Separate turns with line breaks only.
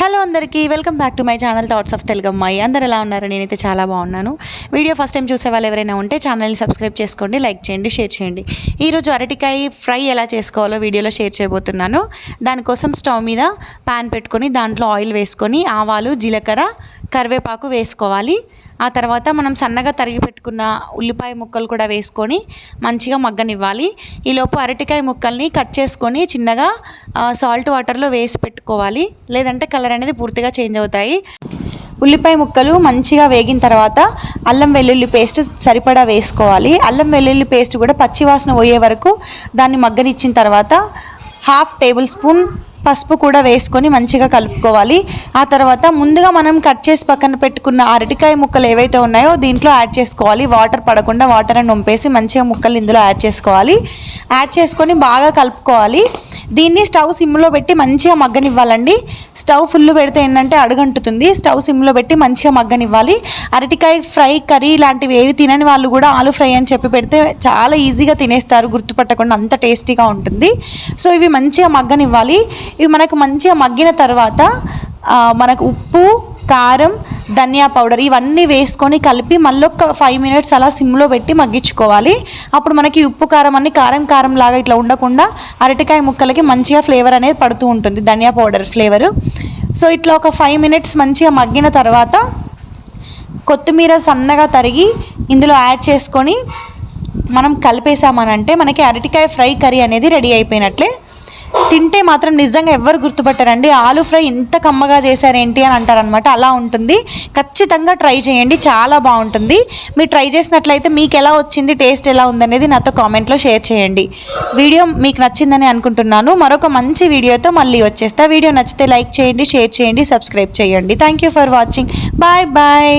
Hello అందరికీ welcome back to my channel thoughts of తెలుగమ్మాయి అందరు ఎలా ఉన్నారు? నేనైతే చాలా బాగున్నాను. వీడియో ఫస్ట్ టైం చూసే వాళ్ళు ఎవరైనా ఉంటే ఛానల్ని సబ్స్క్రైబ్ చేసుకోండి లైక్ చేయండి షేర్ చేయండి. ఈరోజు అరటికాయ ఫ్రై ఎలా చేసుకోవాలో వీడియోలో షేర్ చేయబోతున్నాను. దానికోసం స్టవ్ మీద ప్యాన్ పెట్టుకొని దాంట్లో ఆయిల్ వేసుకొని ఆవాలు జీలకర్ర కరివేపాకు వేసుకోవాలి. ఆ తర్వాత మనం సన్నగా తరిగి పెట్టుకున్న ఉల్లిపాయ ముక్కలు కూడా వేసుకొని మంచిగా మగ్గనివ్వాలి. ఈలోపు అరటికాయ ముక్కల్ని కట్ చేసుకొని చిన్నగా సాల్ట్ వాటర్లో వేసి పెట్టుకోవాలి. లేదంటే కలర్ అనేది పూర్తిగా చేంజ్ అవుతాయి. ఉల్లిపాయ ముక్కలు మంచిగా వేగిన తర్వాత అల్లం వెల్లుల్లి పేస్ట్ సరిపడా వేసుకోవాలి. అల్లం వెల్లుల్లి పేస్ట్ కూడా పచ్చివాసన పోయే వరకు దాన్ని మగ్గనిచ్చిన తర్వాత హాఫ్ టేబుల్ స్పూన్ పసుపు కూడా వేసుకొని మంచిగా కలుపుకోవాలి. ఆ తర్వాత ముందుగా మనం కట్ చేసి పక్కన పెట్టుకున్న అరటికాయ ముక్కలు ఏవైతే ఉన్నాయో దీంట్లో యాడ్ చేసుకోవాలి. వాటర్ పడకుండా వాటర్ అని వంపేసి మంచిగా ముక్కలు ఇందులో యాడ్ చేసుకోవాలి. యాడ్ చేసుకొని బాగా కలుపుకోవాలి. దీన్ని స్టవ్ సిమ్లో పెట్టి మంచిగా మగ్గనివ్వాలండి. స్టవ్ ఫుల్ పెడితే ఏంటంటే అడుగంటుతుంది. స్టవ్ సిమ్లో పెట్టి మంచిగా మగ్గనివ్వాలి. అరటికాయ ఫ్రై కర్రీ లాంటివి ఏవి తినని వాళ్ళు కూడా ఆలు ఫ్రై అని చెప్పి పెడితే చాలా ఈజీగా తినేస్తారు. గుర్తుపట్టకుండా అంత టేస్టీగా ఉంటుంది. సో ఇవి మంచిగా మగ్గనివ్వాలి. ఇవి మనకు మంచిగా మగ్గిన తర్వాత మనకు ఉప్పు కారం ధనియా పౌడర్ ఇవన్నీ వేసుకొని కలిపి మళ్ళీ ఒక ఫైవ్ మినిట్స్ అలా సిమ్లో పెట్టి మగ్గించుకోవాలి. అప్పుడు మనకి ఉప్పు కారం అన్ని కారం కారం లాగా ఇట్లా ఉండకుండా అరటికాయ ముక్కలకి మంచిగా ఫ్లేవర్ అనేది పడుతూ ఉంటుంది. ధనియా పౌడర్ ఫ్లేవర్ సో ఇట్లా ఒక ఫైవ్ మినిట్స్ మంచిగా మగ్గిన తర్వాత కొత్తిమీర సన్నగా తరిగి ఇందులో యాడ్ చేసుకొని మనం కలిపేసామనంటే మనకి అరటికాయ ఫ్రై కర్రీ అనేది రెడీ అయిపోయినట్లే. తింటే మాత్రం నిజంగా ఎవ్వరు గుర్తుపట్టారండి. ఆలు ఫ్రై ఇంత కమ్మగా చేశారేంటి అని అంటారనమాట అలా ఉంటుంది. ఖచ్చితంగా ట్రై చేయండి. చాలా బాగుంటుంది. మీరు ట్రై చేసినట్లయితే మీకు ఎలా వచ్చింది టేస్ట్ ఎలా ఉందనేది నాతో కామెంట్లో షేర్ చేయండి. వీడియో మీకు నచ్చిందని అనుకుంటున్నాను. మరొక మంచి వీడియోతో మళ్ళీ వచ్చేస్తా. వీడియో నచ్చితే లైక్ చేయండి షేర్ చేయండి సబ్స్క్రైబ్ చేయండి. Thank you for watching bye bye